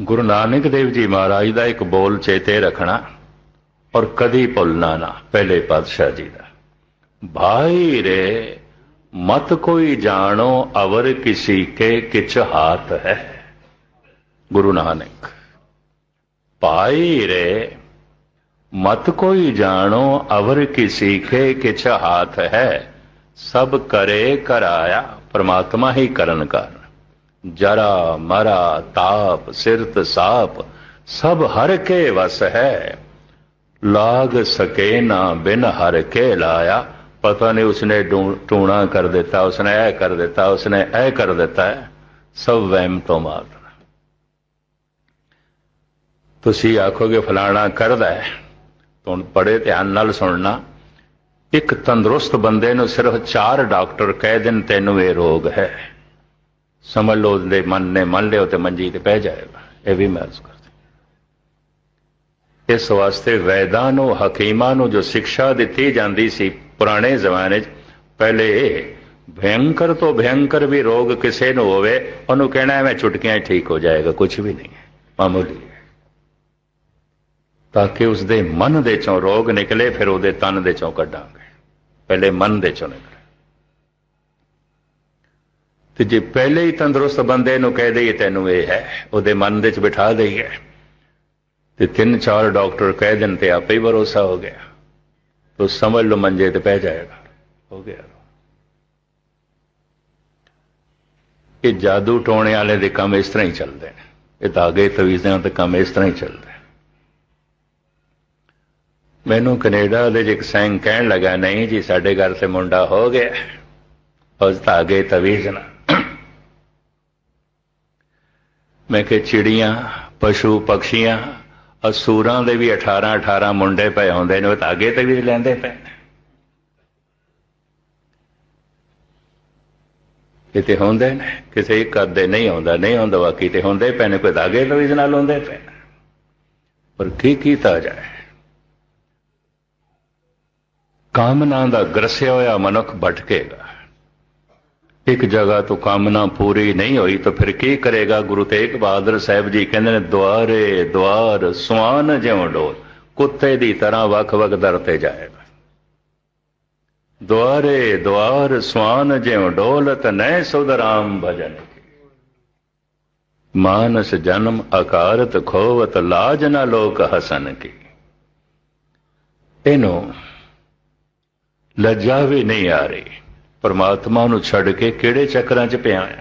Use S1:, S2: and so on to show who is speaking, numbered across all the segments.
S1: ਗੁਰੂ ਨਾਨਕ ਦੇਵ ਜੀ ਮਹਾਰਾਜ ਦਾ ਇੱਕ ਬੋਲ ਚੇਤੇ ਰੱਖਣਾ ਔਰ ਕਦੀ ਭੁੱਲਣਾ ਨਾ, ਪਹਿਲੇ ਪਾਤਸ਼ਾਹ ਜੀ ਦਾ। ਭਾਈ ਰੇ, ਮਤ ਕੋਈ ਜਾਣੋ ਅਵਰ ਕਿਸੀ ਕੇ ਕਿਛ ਹਾਥ ਹੈ। ਗੁਰੂ ਨਾਨਕ, ਭਾਈ ਰੇ, ਮਤ ਕੋਈ ਜਾਣੋ ਅਵਰ ਕਿਸੀ ਕੇ ਕਿਛ ਹਾਥ ਹੈ। ਸਭ ਕਰੇ ਕਰਾਇਆ, ਪ੍ਰਮਾਤਮਾ ਹੀ ਕਰਨ ਕਰ ਜਰਾ ਮਰਾ ਤਾਪ, ਸਿਰਤ ਸਾਪ, ਸਭ ਹਰ ਕੇ ਵਸ ਹੈ। ਲਾਗ ਸਕੇ ਨਾ ਬਿਨ ਹਰ ਕੇ ਲਾਇਆ। ਪਤਾ ਨਹੀਂ ਉਸਨੇ ਟੂਣਾ ਕਰ ਦਿੱਤਾ, ਉਸਨੇ ਇਹ ਕਰ ਦਿੱਤਾ, ਉਸਨੇ ਇਹ ਕਰ ਦਿੱਤਾ ਹੈ। ਸਭ ਵਹਿਮ ਤੋਂ ਮਾਤਰ ਤੁਸੀਂ ਆਖੋਗੇ ਫਲਾਣਾ ਕਰਦਾ ਹੈ। ਤੁਹਾਨੂੰ ਬੜੇ ਧਿਆਨ ਨਾਲ ਸੁਣਨਾ। ਇੱਕ ਤੰਦਰੁਸਤ ਬੰਦੇ ਨੂੰ ਸਿਰਫ ਚਾਰ ਡਾਕਟਰ ਕਹਿ ਦੇਣ, ਤੈਨੂੰ ਇਹ ਰੋਗ ਹੈ। ਸਮਝ ਲਓ ਦੇ ਮਨ ਨੇ ਮੰਨ ਲਿਓ ਤੇ ਮੰਜੀ ਤੇ ਪੈ ਜਾਏਗਾ। ਇਹ ਵੀ ਮੈਂ ਅਰਜ਼ ਕਰਦਾ ਇਸ ਵਾਸਤੇ ਵੈਦਾਂ ਨੂੰ ਹਕੀਮਾਂ ਨੂੰ ਜੋ ਸਿੱਖਿਆ ਦਿੱਤੀ ਜਾਂਦੀ ਸੀ ਪੁਰਾਣੇ ਜ਼ਮਾਨੇ 'ਚ, ਪਹਿਲੇ ਇਹ ਭਯੰਕਰ ਤੋਂ ਭਯੰਕਰ ਵੀ ਰੋਗ ਕਿਸੇ ਨੂੰ ਹੋਵੇ, ਉਹਨੂੰ ਕਹਿਣਾ ਮੈਂ ਚੁਟਕੀਆਂ 'ਚ ਠੀਕ ਹੋ ਜਾਏਗਾ ਕੁਝ ਵੀ ਨਹੀਂ ਹੈ, ਮਾਮੂਲੀ ਤਾਂ ਕਿ ਉਸ ਦੇ ਮਨ ਦੇ ਚੋਂ ਰੋਗ ਨਿਕਲੇ, ਫਿਰ ਉਹਦੇ ਤਨ ਦੇ ਚੋਂ ਕੱਢਾਂਗੇ। ਪਹਿਲੇ ਮਨ ਦੇ ਚੋਂ ਨਿਕਲੇ ਤੇ ਜੇ ਪਹਿਲੇ ਹੀ ਤੰਦਰੁਸਤ ਬੰਦੇ ਨੂੰ ਕਹਿ ਦਈਏ ਤੈਨੂੰ ਇਹ ਹੈ, ਉਹਦੇ ਮਨ ਦੇ ਵਿੱਚ ਬਿਠਾ ਦਈਏ। ਤੇ ਤਿੰਨ ਚਾਰ ਡਾਕਟਰ ਕਹਿ ਦੇਣ ਤੇ ਆਪੇ ਹੀ ਭਰੋਸਾ ਹੋ ਗਿਆ। ਤੋ ਸਮਝ ਲਓ ਮੰਜੇ ਤੇ ਪੈ ਜਾਏਗਾ। ਹੋ ਗਿਆ। ਇਹ ਜਾਦੂ ਟੋਣੇ ਵਾਲੇ ਦੇ ਕੰਮ ਇਸ ਤਰ੍ਹਾਂ ਹੀ ਚੱਲਦੇ ਨੇ। ਇਹ ਧਾਗੇ ਤਵੀਜ਼ਾਂ ਤੇ ਕੰਮ ਇਸ ਤਰ੍ਹਾਂ ਹੀ ਚੱਲਦੇ ਮੈਨੂੰ ਕੈਨੇਡਾ ਦੇ ਇੱਕ ਸੈਂਗ ਕਹਿਣ ਲੱਗਾ, ਨਹੀਂ ਜੀ, ਸਾਡੇ ਘਰ ਤੇ ਮੁੰਡਾ ਹੋ ਗਿਆ। ਉਸ ਧਾਗੇ ਤਵੀਜ਼ ਨਾਲ। ਮੈਂ ਕਿ ਚਿੜੀਆਂ, ਪਸ਼ੂ ਪਕਸ਼ੀਆਂ ਅਸੂਰਾਂ ਦੇ ਵੀ 18 18 ਮੁੰਡੇ ਪਏ ਹੁੰਦੇ ਨੇ, ਉਹ ਧਾਗੇ ਤੇ ਵੀ ਲੈਂਦੇ ਪਏ ਨੇ। ਕਿਤੇ ਹੁੰਦੇ ਨੇ, ਕਿਸੇ ਇੱਕ ਅੱਧੇ ਨਹੀਂ ਆਉਂਦਾ, ਨਹੀਂ ਹੁੰਦਾ ਬਾਕੀ ਤੇ ਹੁੰਦੇ ਪਏ ਨੇ, ਕੋਈ ਧਾਗੇ ਤਵੀਜ਼ ਨਾਲ ਹੁੰਦੇ ਪਏ ਪਰ ਕੀ ਕੀਤਾ ਜਾਏ? ਕਾਮਨਾ ਦਾ ਗਰਸਿਆ ਹੋਇਆ ਮਨੁੱਖ ਭਟਕੇਗਾ। ਇੱਕ ਜਗ੍ਹਾ ਤੋਂ ਕਾਮਨਾ ਪੂਰੀ ਨਹੀਂ ਹੋਈ ਤਾਂ ਫਿਰ ਕੀ ਕਰੇਗਾ? ਗੁਰੂ ਤੇਗ ਬਹਾਦਰ ਸਾਹਿਬ ਜੀ ਕਹਿੰਦੇ ਨੇ, ਦੁਆਰੇ, ਦੁਆਰ ਸੁਆਨ ਜਿਉਂ ਡੋਲ ਕੁੱਤੇ ਦੀ ਤਰ੍ਹਾਂ ਵੱਖ-ਵੱਖ ਦਰ ਤੇ ਜਾਏਗਾ। ਦੁਆਰੇ, ਦੁਆਰ ਸੁਆਨ ਜਿਉਂ ਡੋਲਤ ਨੈ ਸੁਧਰਾਮ ਭਜਨ ਮਾਨਸ ਜਨਮ ਆਕਾਰਤ ਖੋਵਤ, ਲਾਜ ਨਾ ਲੋਕ ਹਸਨ ਕੀ। ਇਹਨੂੰ ਲੱਜਾ ਵੀ ਨਹੀਂ ਆ ਰਹੀ। ਪਰਮਾਤਮਾ ਨੂੰ ਛੱਡ ਕੇ ਕਿਹੜੇ ਚੱਕਰਾਂ 'ਚ ਪਿਆ ਆ?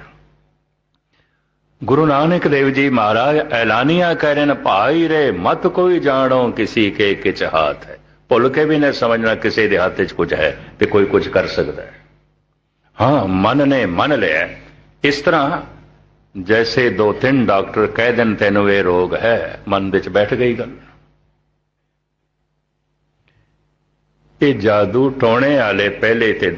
S1: ਗੁਰੂ ਨਾਨਕ ਦੇਵ ਜੀ ਮਹਾਰਾਜ, ਐਲਾਨੀਆਂ ਕਹਿ ਰਹੇ ਨੇ, ਭਾਈ ਰੇ, ਮਤ ਕੋਈ ਜਾਣੋ, ਕਿਸੇ ਕੇ ਕਿਛ ਹਾਥ ਹੈ। ਭੁੱਲ ਕੇ ਵੀ ਨਾ ਸਮਝਣਾ ਕਿਸੇ ਦੇ ਹੱਥ 'ਚ ਕੁਝ ਹੈ ਤੇ ਕੋਈ ਕੁਝ ਕਰ ਸਕਦਾ ਹੈ। ਹਾਂ, ਮਨ ਨੇ ਮੰਨ ਲਿਆ। ਇਸ ਤਰ੍ਹਾਂ ਜੈਸੇ ਦੋ ਤਿੰਨ ਡਾਕਟਰ ਕਹਿ ਦੇਣ, ਤੈਨੂੰ ਇਹ ਰੋਗ ਹੈ। ਮਨ ਵਿੱਚ ਬੈਠ ਗਈ ਗੱਲ। ਇਹ ਜਾਦੂ ਟੋਣੇ ਵਾਲੇ ਪਹਿਲੇ ਤੇ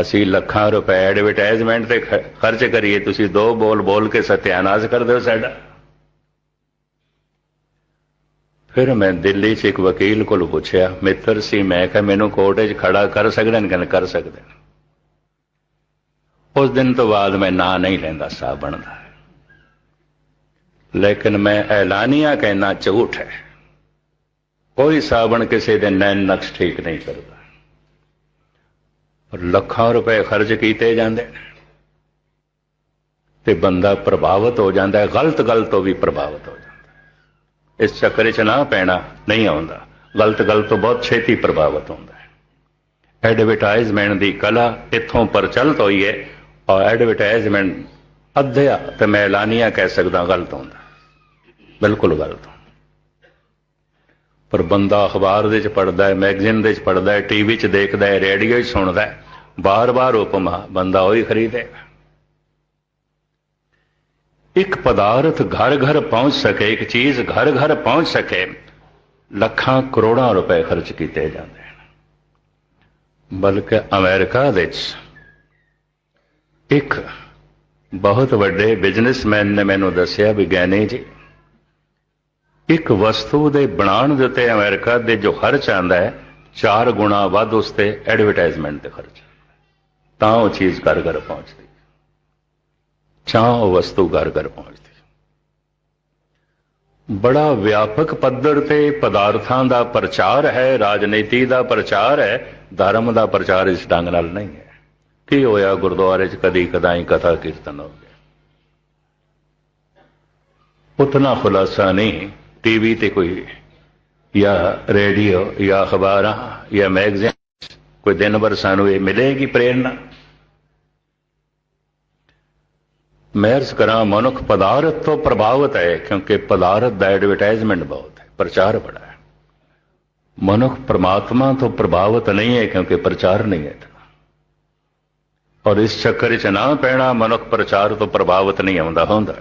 S1: ਅਸੀਂ ਲੱਖਾਂ ਰੁਪਏ ਐਡਵਰਟਾਈਜ਼ਮੈਂਟ ਤੇ ਖ- ਖਰਚ ਕਰੀਏ, ਤੁਸੀਂ ਦੋ ਬੋਲ ਬੋਲ ਕੇ ਸਤਿਆਨਾਸ਼ ਕਰ ਦਿਓ ਸਾਡਾ। ਫਿਰ ਮੈਂ ਦਿੱਲੀ 'ਚ ਇੱਕ ਵਕੀਲ ਕੋਲ ਪੁੱਛਿਆ, ਮਿੱਤਰ ਸੀ, ਮੈਂ ਕਿਹਾ, ਮੈਨੂੰ ਕੋਰਟ 'ਚ ਖੜਾ ਕਰ ਸਕਦੇ ਨੇ? ਕਹਿੰਦੇ, ਕਰ ਸਕਦੇ ਉਸ ਦਿਨ ਤੋਂ ਬਾਅਦ ਮੈਂ ਨਾਂ ਨਹੀਂ ਲੈਂਦਾ ਸਾਬਣ ਦਾ ਲੇਕਿਨ ਮੈਂ ਐਲਾਨੀਆਂ ਕਹਿਣਾ ਝੂਠ ਹੈ। ਕੋਈ ਸਾਬਣ ਕਿਸੇ ਦੇ ਨੈਣ ਨਕਸ਼ ਠੀਕ ਨਹੀਂ ਕਰਦਾ। ਲੱਖਾਂ ਰੁਪਏ ਖਰਚ ਕੀਤੇ ਜਾਂਦੇ ਨੇ। ਤੇ ਬੰਦਾ ਪ੍ਰਭਾਵਿਤ ਹੋ ਜਾਂਦਾ ਹੈ, ਗਲਤ ਗੱਲ ਤੋਂ ਵੀ ਪ੍ਰਭਾਵਿਤ ਹੋ ਜਾਂਦਾ ਇਸ ਚੱਕਰ 'ਚ ਨਾ ਪੈਣਾ ਨਹੀਂ ਆਉਂਦਾ। ਗਲਤ ਗਲਤ ਤੋਂ ਬਹੁਤ ਛੇਤੀ ਪ੍ਰਭਾਵਿਤ ਹੁੰਦਾ ਹੈ। ਐਡਵਰਟਾਈਜ਼ਮੈਂਟ ਦੀ ਕਲਾ ਇੱਥੋਂ ਪ੍ਰਚਲਿਤ ਹੋਈ ਹੈ ਔਰ ਐਡਵਰਟਾਈਜ਼ਮੈਂਟ ਅੱਧਿਆ ਤੇ ਮੈਂ ਐਲਾਨੀਆ ਕਹਿ ਸਕਦਾ ਗਲਤ ਹੁੰਦਾ। ਬਿਲਕੁਲ ਗਲਤ ਪਰ ਬੰਦਾ ਅਖਬਾਰ ਦੇ ਚ ਪੜਦਾ ਹੈ, ਮੈਗਜ਼ੀਨ ਦੇ ਚ ਪੜਦਾ ਹੈ ਟੀਵੀ ਚ ਦੇਖਦਾ ਹੈ, ਰੇਡੀਓ 'ਚ ਸੁਣਦਾ ਹੈ। ਬਾਰ-ਬਾਰ ਉਪਮਾ, ਬੰਦਾ ਉਹੀ ਖਰੀਦੇਗਾ। ਇੱਕ ਪਦਾਰਥ ਘਰ-ਘਰ ਪਹੁੰਚ ਸਕੇ, ਇੱਕ ਚੀਜ਼ ਘਰ-ਘਰ ਪਹੁੰਚ ਸਕੇ, ਲੱਖਾਂ ਕਰੋੜਾਂ ਰੁਪਏ ਖਰਚ ਕੀਤੇ ਜਾਂਦੇ ਹਨ। ਬਲਕਿ ਅਮਰੀਕਾ ਵਿੱਚ ਇੱਕ ਬਹੁਤ ਵੱਡੇ ਬਿਜ਼ਨਸਮੈਨ ਨੇ ਮੈਨੂੰ ਦੱਸਿਆ ਵੀ ਵਿਗਿਆਨੀ ਜੀ, ਇੱਕ ਵਸਤੂ ਦੇ ਬਣਾਉਣ ਦੇ ਉੱਤੇ ਅਮਰੀਕਾ ਦੇ ਜੋ ਖਰਚ ਆਂਦਾ ਹੈ, ਚਾਰ ਗੁਣਾ ਵੱਧ ਉਸ ਤੇ ਐਡਵਰਟਾਈਜ਼ਮੈਂਟ ਤੇ ਖਰਚ। ਤਾਂ ਉਹ ਚੀਜ਼ ਘਰ ਘਰ ਪਹੁੰਚਦੀ। ਚਾਹ ਉਹ ਵਸਤੂ ਘਰ ਘਰ ਪਹੁੰਚਦੀ। ਬੜਾ ਵਿਆਪਕ ਪੱਧਰ ਤੇ ਪਦਾਰਥਾਂ ਦਾ ਪ੍ਰਚਾਰ ਹੈ, ਰਾਜਨੀਤੀ ਦਾ ਪ੍ਰਚਾਰ ਹੈ, ਧਰਮ ਦਾ ਪ੍ਰਚਾਰ ਇਸ ਢੰਗ ਨਾਲ ਨਹੀਂ ਹੈ। ਕੀ ਹੋਇਆ ਗੁਰਦੁਆਰੇ 'ਚ ਕਦੀ ਕਦਾਈ ਕਥਾ ਕੀਰਤਨ ਹੋ ਗਿਆ? ਉਤਨਾ ਖੁਲਾਸਾ ਨਹੀਂ, ਟੀਵੀ ਤੇ ਕੋਈ ਜਾਂ ਰੇਡੀਓ ਜਾਂ ਅਖਬਾਰਾਂ ਜਾਂ ਮੈਗਜ਼ੀਨ ਕੋਈ ਦਿਨ ਭਰ ਸਾਨੂੰ ਇਹ ਮਿਲੇਗੀ ਪ੍ਰੇਰਣਾ। ਮਹਿਰਸ ਕਰਾਂ, ਮਨੁੱਖ ਪਦਾਰਥ ਤੋਂ ਪ੍ਰਭਾਵਿਤ ਹੈ, ਕਿਉਂਕਿ ਪਦਾਰਥ ਦਾ ਐਡਵਰਟਾਈਜ਼ਮੈਂਟ ਬਹੁਤ ਹੈ, ਪ੍ਰਚਾਰ ਬੜਾ ਹੈ। ਮਨੁੱਖ ਪ੍ਰਮਾਤਮਾ ਤੋਂ ਪ੍ਰਭਾਵਿਤ ਨਹੀਂ ਹੈ, ਕਿਉਂਕਿ ਪ੍ਰਚਾਰ ਨਹੀਂ ਹੈ ਇਤਨਾ। ਔਰ ਇਸ ਚੱਕਰ 'ਚ ਨਾ ਪੈਣਾ, ਮਨੁੱਖ ਪ੍ਰਚਾਰ ਤੋਂ ਪ੍ਰਭਾਵਿਤ ਨਹੀਂ ਹੁੰਦਾ ਹੁੰਦਾ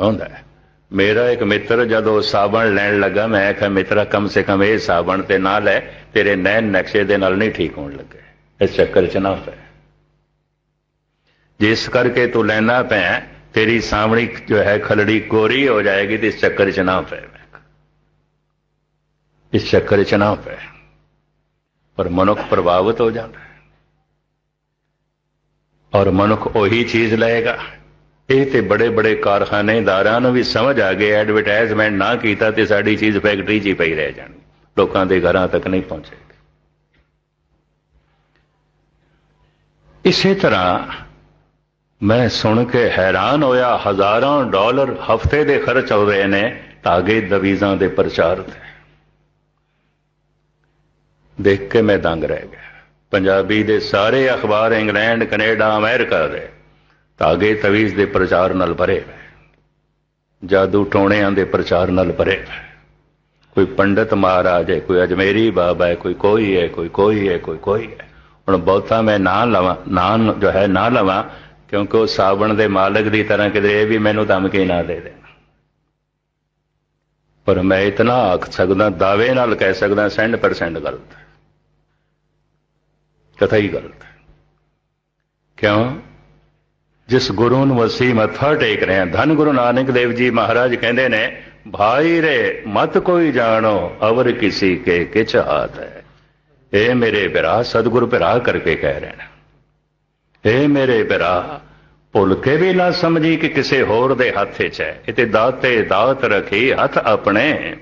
S1: ਹੁੰਦਾ ਹੈ। ਮੇਰਾ ਇੱਕ ਮਿੱਤਰ ਜਦੋਂ ਸਾਬਣ ਲੈਣ ਲੱਗਾ, ਮੈਂ ਕਿਹਾ ਮਿੱਤਰਾ, ਕਮ ਸੇ ਕਮ ਇਹ ਸਾਬਣ ਤੇ ਨਾ ਲੈ, ਤੇਰੇ ਨੈਣ ਨਕਸ਼ੇ ਦੇ ਨਾਲ ਨਹੀਂ ਠੀਕ ਹੋਣ ਲੱਗੇ। ਇਸ ਚੱਕਰ 'ਚ ਨਾ ਪੈ ਜਿਸ ਕਰਕੇ ਤੂੰ ਲੈਣਾ ਪੈ ਤੇਰੀ ਸਾਹਮਣੀ ਜੋ ਹੈ ਖਲੜੀ ਕੋਰੀ ਹੋ ਜਾਏਗੀ ਤੇ ਇਸ ਚੱਕਰ 'ਚ ਨਾ ਪੈ। ਇਸ ਚੱਕਰ 'ਚ ਨਾ ਪੈ। ਪਰ ਮਨੁੱਖ ਪ੍ਰਭਾਵਿਤ ਹੋ ਜਾਂਦਾ ਔਰ ਮਨੁੱਖ ਉਹੀ ਚੀਜ਼ ਲਏਗਾ। ਇਹ ਤੇ ਬੜੇ ਬੜੇ ਕਾਰਖਾਨੇਦਾਰਾਂ ਨੂੰ ਵੀ ਸਮਝ ਆ ਗਈ ਐਡਵਰਟਾਈਜ਼ਮੈਂਟ ਨਾ ਕੀਤਾ ਤੇ ਸਾਡੀ ਚੀਜ਼ ਫੈਕਟਰੀ 'ਚ ਹੀ ਪਈ ਰਹਿ ਜਾਣੀ। ਲੋਕਾਂ ਦੇ ਘਰਾਂ ਤੱਕ ਨਹੀਂ ਪਹੁੰਚੇਗੀ ਇਸੇ ਤਰ੍ਹਾਂ ਮੈਂ ਸੁਣ ਕੇ ਹੈਰਾਨ ਹੋਇਆ, ਹਜ਼ਾਰਾਂ ਡਾਲਰ ਹਫ਼ਤੇ ਦੇ ਖਰਚ ਹੋ ਰਹੇ ਨੇ, ਧਾਗੇ ਦਵੀਜ਼ਾਂ ਦੇ ਪ੍ਰਚਾਰ ਤੇ। ਦੇਖ ਕੇ ਮੈਂ ਦੰਗ ਰਹਿ ਗਿਆ। ਪੰਜਾਬੀ ਦੇ ਸਾਰੇ ਅਖਬਾਰ ਇੰਗਲੈਂਡ, ਕੈਨੇਡਾ, ਅਮਰੀਕਾ ਦੇ ਧਾਗੇ ਤਵੀਜ਼ ਦੇ ਪ੍ਰਚਾਰ ਨਾਲ ਭਰੇ ਹੋਏ। ਜਾਦੂ ਟੋਣਿਆਂ ਦੇ ਪ੍ਰਚਾਰ ਨਾਲ ਭਰੇ ਹੋਏ। ਕੋਈ ਪੰਡਤ ਮਹਾਰਾਜ ਹੈ, ਕੋਈ ਅਜਮੇਰੀ ਬਾਬਾ ਹੈ, ਕੋਈ ਕੋਈ ਹੈ, ਕੋਈ ਕੋਈ ਹੈ, ਕੋਈ ਕੋਈ ਹੈ। ਹੁਣ ਬਹੁਤਾ ਮੈਂ ਨਾ ਲਵਾਂ, ਨਾ ਜੋ ਹੈ, ਨਾ ਲਵਾਂ, ਕਿਉਂਕਿ ਉਹ ਸਾਵਣ ਦੇ ਮਾਲਕ ਦੀ ਤਰ੍ਹਾਂ ਕਿਤੇ ਇਹ ਵੀ ਮੈਨੂੰ ਧਮਕੀ ਨਾ ਦੇ ਦੇਣ। ਪਰ ਮੈਂ ਇਤਨਾ ਆਖ ਸਕਦਾ, ਦਾਅਵੇ ਨਾਲ ਕਹਿ ਸਕਦਾ 100% ਗਲਤ। ਕਥਾ ਹੀ ਗਲਤ। ਕਿਉਂ? ਜਿਸ ਗੁਰੂ ਨੂੰ ਅਸੀਂ ਮੱਥਾ ਟੇਕ ਰਹੇ ਹਾਂ। ਧੰਨ ਗੁਰੂ ਨਾਨਕ ਦੇਵ ਜੀ ਮਹਾਰਾਜ ਕਹਿੰਦੇ ਨੇ, ਭਾਈ ਰੇ, ਮਤ ਕੋਈ ਜਾਣੋ, ਅਵਰ ਕਿਸੇ ਕੇ ਕਿਛ ਹਾਤ ਹੈ ਇਹ ਮੇਰੇ ਭਰਾ ਸਤਿਗੁਰ ਭਰਾ ਕਰਕੇ ਕਹਿ ਰਹੇ ਨੇ ਇਹ ਮੇਰੇ ਭਰਾ ਭੁੱਲ ਕੇ ਵੀ ਨਾ ਸਮਝੀ ਕਿ ਕਿਸੇ ਹੋਰ ਦੇ ਹੱਥ 'ਚ ਹੈ। ਇਹ ਤੇ ਦਾਤੇ ਦਾਤ ਰਖੀ ਹੱਥ ਆਪਣੇ,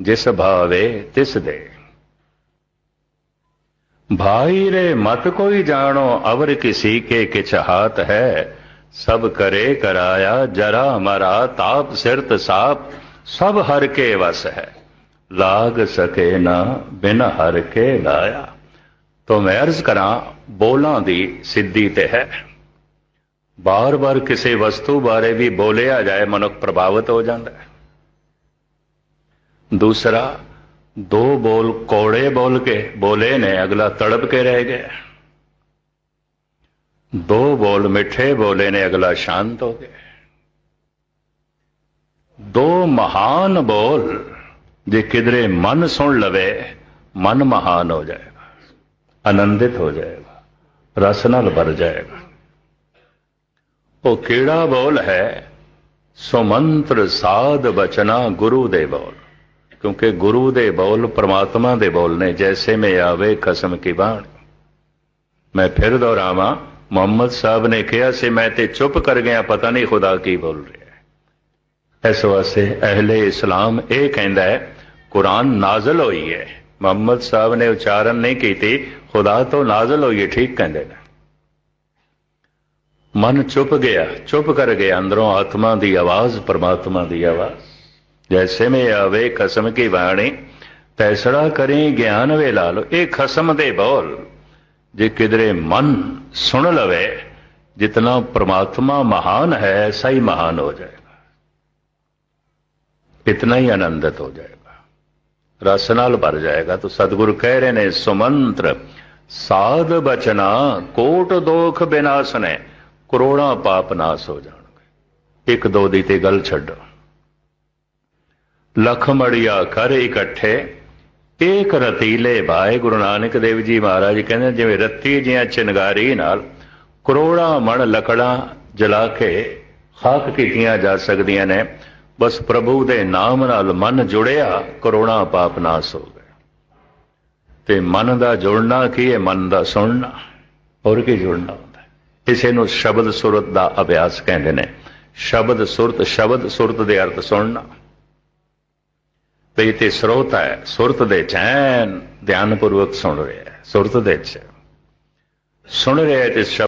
S1: ਜਿਸ ਭਾਵੇ ਤਿਸ ਦੇ। भाई रे मत कोई जानो अवर किसी के किछ हाथ है सब करे कराया जरा मरा ताप सिरत साप सब हर के वस है लाग सके ना बिन हर के लाया तो मैं अर्ज करा ਬੋਲਾਂ ਦੀ ਸਿੱਧੀ ਤੇ ਹੈ ਬਾਰ-ਬਾਰ ਕਿਸੇ ਵਸਤੂ ਬਾਰੇ ਵੀ ਬੋਲਿਆ ਜਾਏ ਮਨੁੱਖ ਪ੍ਰਭਾਵਿਤ ਹੋ ਜਾਂਦਾ ਹੈ ਦੂਸਰਾ ਦੋ ਬੋਲ ਕੋੜੇ ਬੋਲ ਕੇ ਬੋਲੇ ਨੇ, ਅਗਲਾ ਤੜਪ ਕੇ ਰਹਿ ਗਿਆ। ਦੋ ਬੋਲ ਮਿੱਠੇ ਬੋਲੇ ਨੇ, ਅਗਲਾ ਸ਼ਾਂਤ ਹੋ ਗਿਆ। ਦੋ ਮਹਾਨ ਬੋਲ ਜੇ ਕਿਧਰੇ ਮਨ ਸੁਣ ਲਵੇ, ਮਨ ਮਹਾਨ ਹੋ ਜਾਏਗਾ, ਆਨੰਦਿਤ ਹੋ ਜਾਏਗਾ, ਰਸ ਨਾਲ ਭਰ ਜਾਏਗਾ। ਉਹ ਕਿਹੜਾ ਬੋਲ ਹੈ? ਸੁਮੰਤਰ ਸਾਧ ਬਚਨਾ ਗੁਰੂ ਦੇ ਬੋਲ। ਕਿਉਂਕਿ ਗੁਰੂ ਦੇ ਬੋਲ ਪ੍ਰਮਾਤਮਾ ਦੇ ਬੋਲ ਨੇ, ਜੈਸੇ ਮੈਂ ਆਵੇ ਕਸਮ ਕੀ ਬਾਣ। ਮੈਂ ਫਿਰ ਦੁਹਰਾਵਾਂ, ਮੁਹੰਮਦ ਸਾਹਿਬ ਨੇ ਕਿਹਾ ਸੀ, ਮੈਂ ਤੇ ਚੁੱਪ ਕਰ ਗਿਆ, ਪਤਾ ਨਹੀਂ ਖੁਦਾ ਕੀ ਬੋਲ ਰਿਹਾ ਹੈ। ਇਸ ਵਾਸਤੇ ਅਹਲੇ ਇਸਲਾਮ ਇਹ ਕਹਿੰਦਾ ਹੈ, ਕੁਰਾਨ ਨਾਜ਼ਲ ਹੋਈ ਹੈ। ਮੁਹੰਮਦ ਸਾਹਿਬ ਨੇ ਉਚਾਰਨ ਨਹੀਂ ਕੀਤੀ, ਖੁਦਾ ਤੋਂ ਨਾਜ਼ਲ ਹੋਈ ਹੈ, ਠੀਕ ਕਹਿੰਦੇ ਨੇ। ਮਨ ਚੁੱਪ ਗਿਆ, ਚੁੱਪ ਕਰ ਗਿਆ, ਅੰਦਰੋਂ ਆਤਮਾ ਦੀ ਆਵਾਜ਼, ਪਰਮਾਤਮਾ ਦੀ ਆਵਾਜ਼। ਜੈਸੇ ਮੈਂ ਆਵੇ ਕਸਮ ਕੀ ਬਾਣੀ ਤੈਸੜਾ ਕਰੇ ਗਿਆਨ ਵੇ ਲਾ ਲੋ ਇਹ ਖਸਮ ਦੇ ਬੋਲ ਜੇ ਕਿਧਰੇ ਮਨ ਸੁਣ ਲਵੇ ਜਿਤਨਾ ਪ੍ਰਮਾਤਮਾ ਮਹਾਨ ਹੈ ਐਸਾ ਹੀ ਮਹਾਨ ਹੋ ਜਾਏਗਾ ਇਤਨਾ ਹੀ ਆਨੰਦਤ ਹੋ ਜਾਏਗਾ ਰਸ ਨਾਲ ਭਰ ਜਾਏਗਾ ਤਾਂ ਸਤਿਗੁਰ ਕਹਿ ਰਹੇ ਨੇ ਸੁਮੰਤਰ ਸਾਧ ਬਚਨਾ ਕੋਟ ਦੋਖ ਬਿਨਾਸਨੇ ਕਰੋੜਾਂ ਪਾਪ ਨਾਸ ਹੋ ਜਾਣਗੇ ਇੱਕ ਦੋ ਦੀ ਤੇ ਗੱਲ ਛੱਡੋ ਲਖਮੜੀਆ ਕਰ ਇਕੱਠੇ। ਏਕ ਰਤੀਲੇ ਭਾਏ ਗੁਰੂ ਨਾਨਕ ਦੇਵ ਜੀ ਮਹਾਰਾਜ ਕਹਿੰਦੇ ਜਿਵੇਂ ਰੱਤੀ ਜਿਹਾ ਚਿਨਗਾਰੀ ਨਾਲ ਕਰੋੜਾਂ ਮਣ ਲਕੜਾਂ ਜਲਾ ਕੇ ਖਾਕ ਕੀਤੀਆਂ ਜਾ ਸਕਦੀਆਂ ਨੇ, ਬਸ ਪ੍ਰਭੂ ਦੇ ਨਾਮ ਨਾਲ ਮਨ ਜੁੜਿਆ, ਕਰੋੜਾਂ ਪਾਪ ਨਾਸ ਹੋ ਗਏ। ਤੇ ਮਨ ਦਾ ਜੁੜਨਾ ਕੀ ਹੈ? ਮਨ ਦਾ ਸੁਣਨਾ। ਹੋਰ ਕੀ ਜੁੜਨਾ ਹੁੰਦਾ ਹੈ? ਇਸੇ ਨੂੰ ਸ਼ਬਦ ਸੁਰਤ ਦਾ ਅਭਿਆਸ ਕਹਿੰਦੇ ਨੇ। ਸ਼ਬਦ ਸੁਰਤ ਸ਼ਬਦ ਸੁਰਤ ਦੇ ਅਰਥ ਸੁਣਨਾ। ਤੇ ਤੇ ਸਰੋਤ ਹੈ, ਸੁਰਤ ਦੇ ਚੈਨ, ਧਿਆਨਪੂਰਵਕ ਸੁਣ ਰਿਹਾ ਹੈ, ਸੁਰਤ ਦੇ ਚ। ਸੁਣ ਰਿਹਾ ਤੇ ਸ਼ਬਦ